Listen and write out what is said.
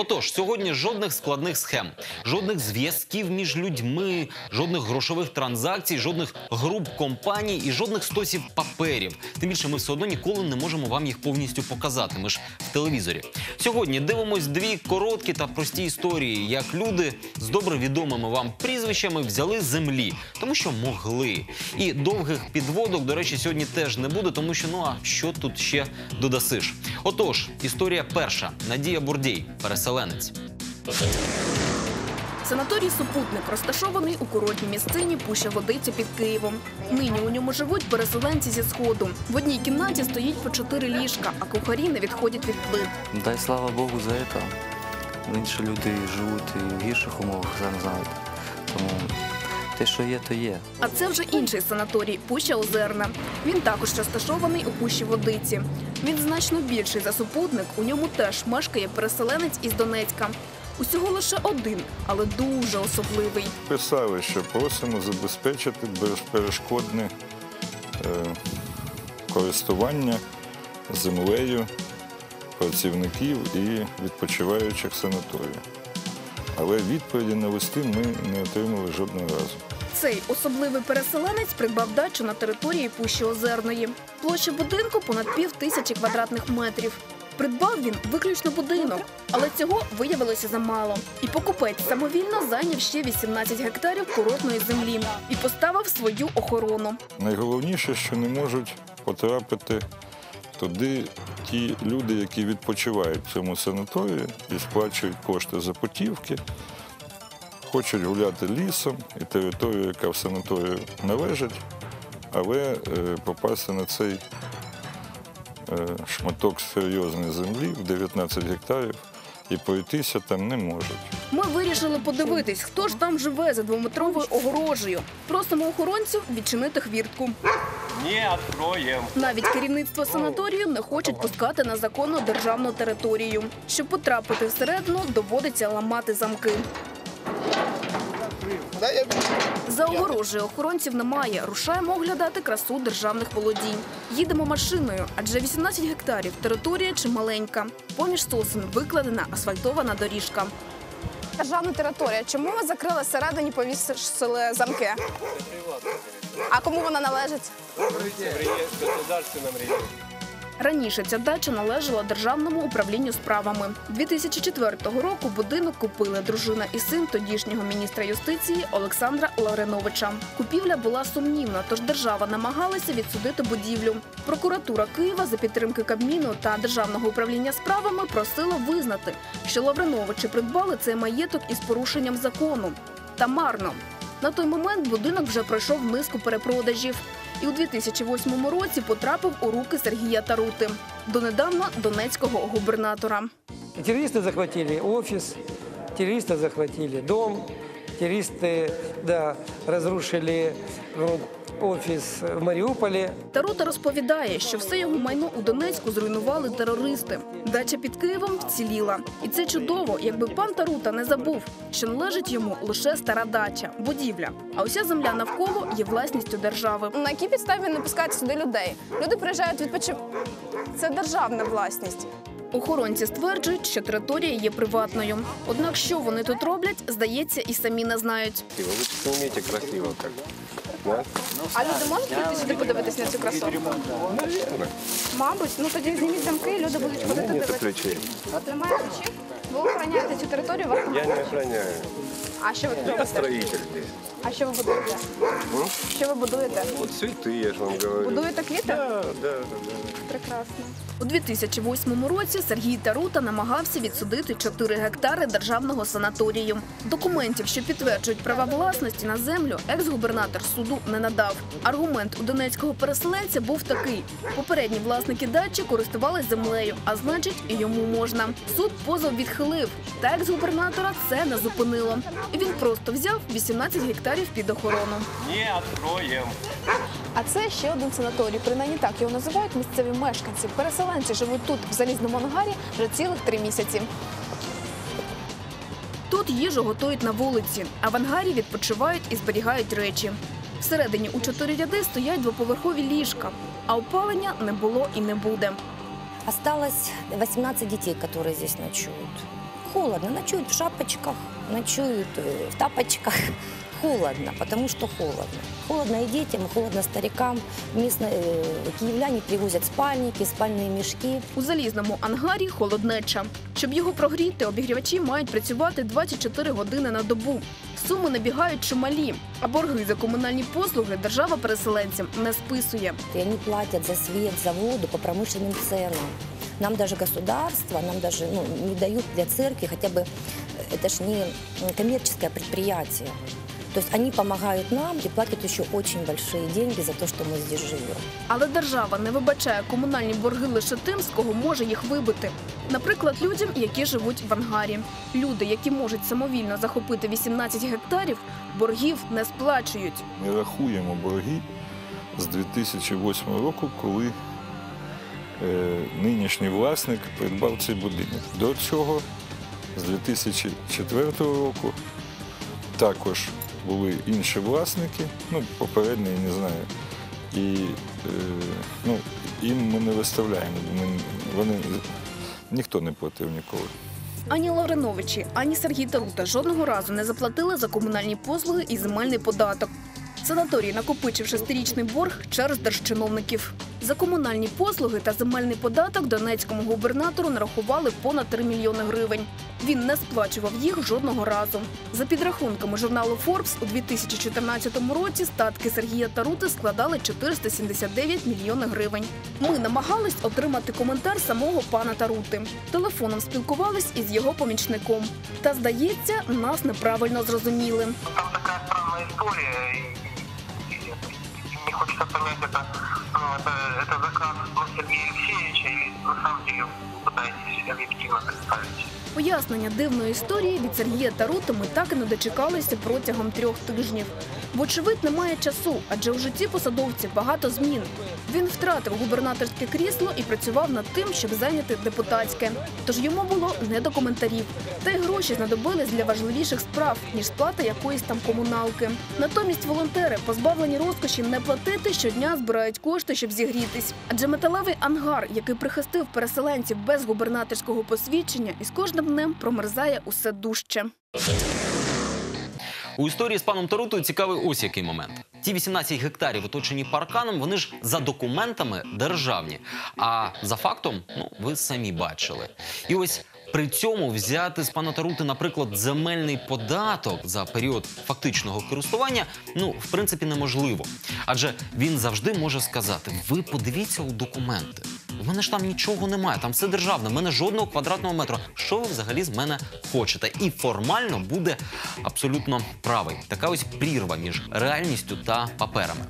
Отож, сьогодні жодних складних схем, жодних зв'язків між людьми, жодних грошових транзакцій, жодних груп компаній і жодних стосів паперів. Тим більше ми все одно ніколи не можемо вам їх повністю показати. Ми ж в телевізорі. Сьогодні дивимось дві короткі та прості історії, як люди з добре відомими вам прізвищами взяли землі, тому що могли. І довгих підводок, до речі, сьогодні теж не буде, тому що ну а що тут ще додасиш? Отож, історія перша. Надія Бурдій, переселенець. Санаторій Супутник розташований у курортній місцині Пуща Водиця під Києвом. Нині у ньому живуть переселенці зі сходу. В одній кімнаті стоїть по чотири ліжка, а кухарі не відходять від плит. Дай слава Богу за це. Інші люди живуть і в гірших умовах, самі знаєте. Тому те, що є, то є. А це вже інший санаторій Пуща Озерна. Він також розташований у Пущі Водиці. Він значно більший за супутник. У ньому теж мешкає переселенець із Донецька. Усього лише один, але дуже особливий. Писали, що просимо забезпечити безперешкодне е, користування землею працівників і відпочиваючих санаторію. Але відповіді на листи ми не отримали жодного разу. Цей особливий переселенець придбав дачу на території Пущі Озерної. Площа будинку понад пів тисячі квадратних метрів. Придбав він виключно будинок, але цього виявилося замало. І покупець самовільно зайняв ще 18 гектарів курортної землі і поставив свою охорону. Найголовніше, що не можуть потрапити туди ті люди, які відпочивають в цьому санаторії і сплачують кошти за путівки, хочуть гуляти лісом і територію, яка в санаторію належить, але е, попасти на цей е, шматок серйозної землі в 19 гектарів і пройтися там не можуть. Ми вирішили подивитись, хто ж там живе за двометровою огорожею. Просимо охоронців відчинити хвіртку. Не откроем. Навіть керівництво санаторію не хочуть пускати на законну державну територію. Щоб потрапити всередину, доводиться ламати замки. За огорожею охоронців немає. Рушаємо оглядати красу державних володінь. Їдемо машиною, адже 18 гектарів територія чималенька. Поміж сосен викладена асфальтована доріжка. Державна територія. Чому ви закрили всередині повісили замки? А кому вона належить? Государственном реестре. Раніше ця дача належала державному управлінню справами. 2004 року будинок купили дружина і син тодішнього міністра юстиції Олександра Лавреновича. Купівля була сумнівна, тож держава намагалася відсудити будівлю. Прокуратура Києва за підтримки Кабміну та державного управління справами просила визнати, що Лавреновичі придбали цей маєток із порушенням закону. Та марно. На той момент будинок вже пройшов низку перепродажів і у 2008 році потрапив у руки Сергія Тарути, донедавна донецького губернатора. Террористы захватили офис, террористы захватили дом, террористы, да, разрушили офис в Мариуполе. Тарута розповідає, що все його майно у Донецьку зруйнували терористи. Дача під Києвом вціліла. І це чудово, якби пан Тарута не забув, що належить йому лише стара дача, будівля. А уся земля навколо є власністю держави. На якій підставі не пускають сюди людей? Люди приїжджають відпочив. Це державна власність. Охоронці стверджують, що територія є приватною. Однак, що вони тут роблять, здається, і самі не знають. Вы же умеете красиво как. А люди можуть прийти сюди подивитись на цю красу? Мабуть, ну тоді зніміть замки, і люди будуть ходити Нету дивитися. ключей. Немає ключів. Ви охороняєте цю територію, вас Я немає. не охраняю. А що ви тут Я робите? строитель здесь. А що ви будуєте? Що ви будуєте? Вот цветы, я же вам говорю. Будуєте квіти? Да, да, да, да. Прекрасно. У 2008 році Сергій Тарута намагався відсудити 4 гектари державного санаторію. Документів, що підтверджують права власності на землю, екс-губернатор суду не надав. Аргумент у донецького переселенця був такий: попередні власники дачі користувались землею, а значить, і йому можна. Суд позов відхилив. Та екс-губернатора це не зупинило. І він просто взяв 18 гектарів під охорону. Не откроем. А це ще один санаторій. Принаймні так його називають місцеві мешканці. Переселенці живуть тут, в залізному ангарі, вже цілих три місяці. Тут їжу готують на вулиці, а в ангарі відпочивають і зберігають речі. Всередині у чотири ряди стоять двоповерхові ліжка, а опалення не було і не буде. Осталось 18 детей, которые здесь ночуют. Холодно. Ночуют в шапочках, ночуют э, в тапочках Холодно, потому что холодно. Холодно и детям, и холодно старикам. Местные э, киевляне привозят спальники, спальные мешки. У залізному ангарі холоднеча. Щоб його прогріти, обігрівачі мають працювати 24 години на добу. Суми набігають чималі, а борги за комунальні послуги держава переселенцям не списує. И они платят за свет, за воду по промышленным ценам. Нам даже государство, нам даже ну, не дают для церкви, хотя бы э, это ж не м, коммерческое предприятие. То есть они помогают нам и платят еще очень большие деньги за то, что мы здесь живем. Але держава не вибачає комунальні борги лише тим, з кого може їх вибити. Наприклад, людям, які живуть в ангарі. Люди, які можуть самовільно захопити 18 гектарів, боргів не сплачують. Ми рахуємо борги з 2008 року, коли е, нинішній власник придбав цей будинок. До цього, з 2004 року, також були інші власники, ну, попередні, я не знаю. І е, ну, їм ми не виставляємо. Вони, ніхто не платив ніколи. Ані Лавриновичі, ані Сергій Тарута жодного разу не заплатили за комунальні послуги і земельний податок. Санаторій накопичив шестирічний борг через держчиновників. За комунальні послуги та земельний податок донецькому губернатору нарахували понад 3 мільйони гривень. Він не сплачував їх жодного разу. За підрахунками журналу Forbes, у 2014 році статки Сергія Тарути складали 479 мільйони гривень. Ми намагались отримати коментар самого пана Тарути. Телефоном спілкувались із його помічником. Та здається, нас неправильно зрозуміли. там и- и не хочется понять, это, ну, это, это заказ ну, Сергея Алексеевича или на самом деле вы пытаетесь объективно представить. Пояснення дивної історії від Сергія Тарута ми так і не дочекалися протягом трьох тижнів. Вочевидь, немає часу, адже у житті посадовців багато змін. Він втратив губернаторське крісло і працював над тим, щоб зайняти депутатське. Тож йому було не до коментарів. Та й гроші знадобились для важливіших справ, ніж сплата якоїсь там комуналки. Натомість волонтери, позбавлені розкоші не платити, щодня збирають кошти, щоб зігрітись. Адже металевий ангар, який прихистив переселенців без губернаторського посвідчення, із кожним днем промерзає усе дужче. У історії з паном Тарутою цікавий ось який момент. Ті 18 гектарів, оточені парканом, вони ж за документами державні. А за фактом, ну ви самі бачили. І ось при цьому взяти з пана Тарути, наприклад, земельний податок за період фактичного користування, ну в принципі неможливо. Адже він завжди може сказати: ви подивіться у документи. Мене ж там нічого немає, там все державне, в мене жодного квадратного метру. Що ви взагалі з мене хочете? І формально буде абсолютно правий. Така ось прірва між реальністю та паперами.